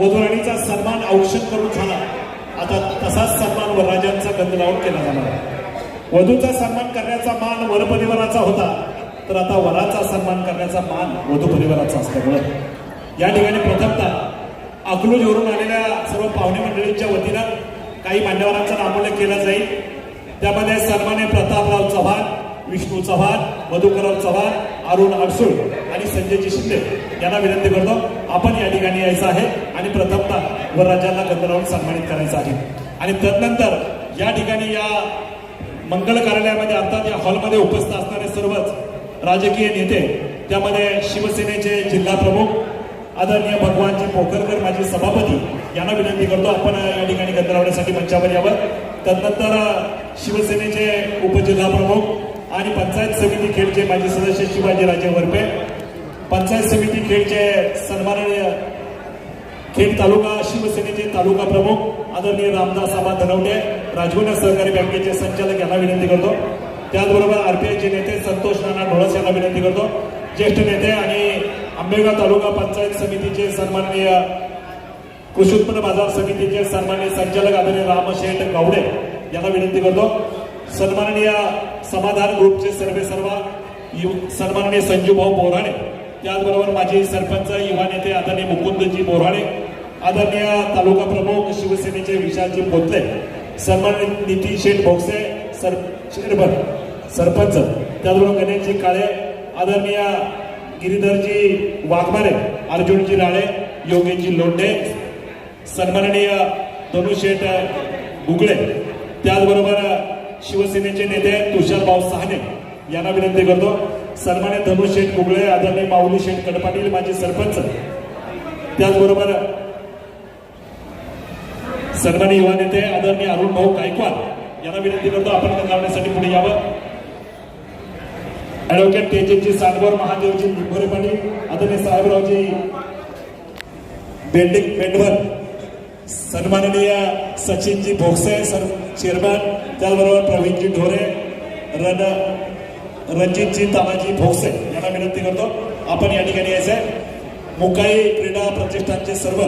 वधुराणीचा सन्मान औक्षण करून झाला. आता तसाच सन्मान वरराजांचा गंध लावून केला जाणार वधूचा सन्मान करण्याचा मान वर परिवाराचा होता. तर आता वराचा सन्मान करण्याचा मान वधू परिवाराचा असल्यामुळे. या ठिकाणी प्रथमतः अकलूजवरून आलेल्या सर्व पाहुणे मंडळींच्या वतीनं काही मान्यवरांचा नामोल्लेख केला जाईल. त्यामध्ये सन्माने प्रतापराव चव्हाण विष्णू चव्हाण मधुकरराव चव्हाण अरुण अडसूळ आणि संजयजी शिंदे यांना विनंती करतो आपण या ठिकाणी यायचं आहे आणि प्रथमतः वरराजांना गंधरावून सन्मानित करायचं आहे. आणि तदनंतर या ठिकाणी या मंगल कार्यालयामध्ये अर्थात या हॉलमध्ये उपस्थित असणारे सर्वच राजकीय नेते त्यामध्ये शिवसेनेचे जिल्हा प्रमुख आदरणीय भगवानजी पोखरकर माजी सभापती यांना विनंती करतो आपण या ठिकाणी गंधरावण्यासाठी मंचावर यावं. तदनंतर शिवसेनेचे उपजिल्हा प्रमुख आणि पंचायत समिती खेळचे माजी सदस्य शिवाजीराजे वरपे पंचायत समिती खेळचे सन्माननीय खेड तालुका शिवसेनेचे तालुका प्रमुख आदरणीय रामदास आबा धनवटे राजगुना सहकारी बँकेचे संचालक यांना विनंती करतो. त्याचबरोबर आरपीआयचे नेते संतोष नाना ढोळस यांना विनंती करतो. ज्येष्ठ नेते आणि आंबेगाव तालुका पंचायत समितीचे सन्माननीय कृषी उत्पन्न बाजार समितीचे सन्माननीय संचालक आदरणीय रामशेठ गावडे यांना विनंती करतो. सन्माननीय समाधान ग्रुपचे सर्वे सर्व यु- सन्माननीय संजू भाऊ बोराणे त्याचबरोबर माजी सरपंच युवा नेते आदरणीय मुकुंदजी बोराणे आदरणीय तालुका प्रमुख शिवसेनेचे विशालजी पोतले सन्माननीय नितीन शेठ भोगसे सर शेरभर सरपंच त्याचबरोबर गणेशजी काळे आदरणीय गिरीधरजी वाघमारे अर्जुनजी राळे योगेशजी लोंढे सन्माननीय धनुशेठ गुगळे त्याचबरोबर शिवसेनेचे नेते तुषारभाऊ सहाने यांना विनंती करतो. सन्मान्य धनुशेठ कुगळे आदरणीय माऊली शेठ कडपाटील माजी सरपंच. त्याचबरोबर सन्मान्य युवा नेते आदरणीय अरुण भाऊ गायकवाड. यांना विनंती करतो आपण लावण्यासाठी पुढे यावं. ऍडव्होकेट तेजनजी सांडवर महादेवजी लिंबोरे पाटील आदरणीय साहेबरावजी बेंडिंग बेंडवर सन्माननीय सचिनजी भोगसे सर चेअरमॅन त्याचबरोबर प्रवीणजी ढोरे रण रणजितजी तानाजी भोगसे यांना विनंती करतो आपण या ठिकाणी यायचं आहे मुकाई क्रीडा प्रतिष्ठानचे सर्व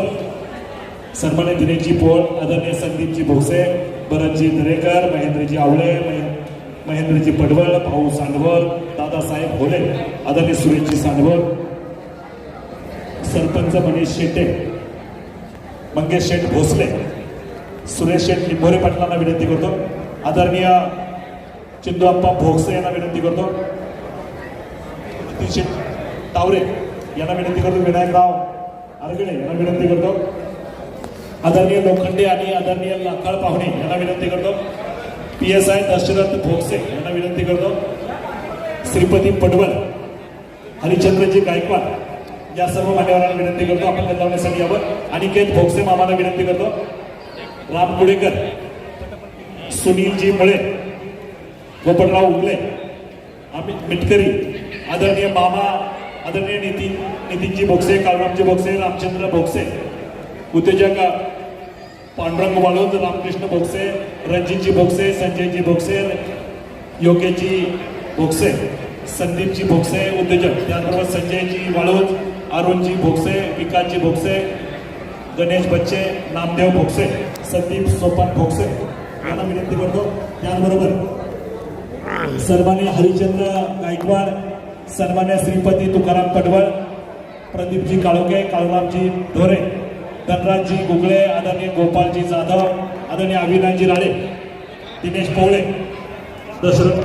सन्मान्य दिनेशजी पोळ आदरणीय संदीपजी भोसे भरतजी दरेकर महेंद्रजी आवळे महेंद्रजी पडवळ भाऊ सांडवळ दादासाहेब होले आदरणीय सुरेशजी सांडवळ सरपंच मनीष शेटे मंगेश शेठ भोसले सुरेश शेठ लिंबोरे पाटलांना विनंती करतो. आदरणीय चिंदू आप्पा भोगसे यांना विनंती करतो. नितीन तावरे यांना विनंती करतो. विनायकराव आरगडे यांना विनंती करतो. आदरणीय लोखंडे आणि आदरणीय लाखाळ पाहुणे यांना विनंती करतो. P S I Dashrath Bhogse यांना विनंती करतो. श्रीपती पडवल हरिचंद्रजी गायकवाड या सर्व मान्यवरांना विनंती करतो. आपण गंधावण्यासाठी यावं. अनिकेत भोगसे मामाला विनंती करतो. राम कुडेकर सुनीलजी मुळे गोपनराव उगले अमित मिटकरी, आदरणीय मामा, आदरणीय नितीन नितीनजी भोगसे काळरामजी भोगसे, रामचंद्र भोगसे उद्योजक पांडुरंग वाळूंज, रामकृष्ण भोगसे, रणजितजी भोगसे, संजयजी भोगसे, योगेशजी भोगसे, संदीपजी भोगसे उद्योजक त्याचबरोबर संजयजी वाळूंज, अरुणजी भोगसे, विकासजी भोगसे, गणेश बच्चे, नामदेव भोगसे, संदीप सोपान भोगसे. यांना विनंती करतो. त्याचबरोबर सन्मान्य हरिचंद्र गायकवाड सन्मान्य श्रीपती तुकाराम पडवळ प्रदीपजी काळोगे काळूरामजी ढोरे धनराजजी गुगळे आदरणीय गोपालजी जाधव आदरणीय अविनाशजी राळे दिनेश पवळे दशरथ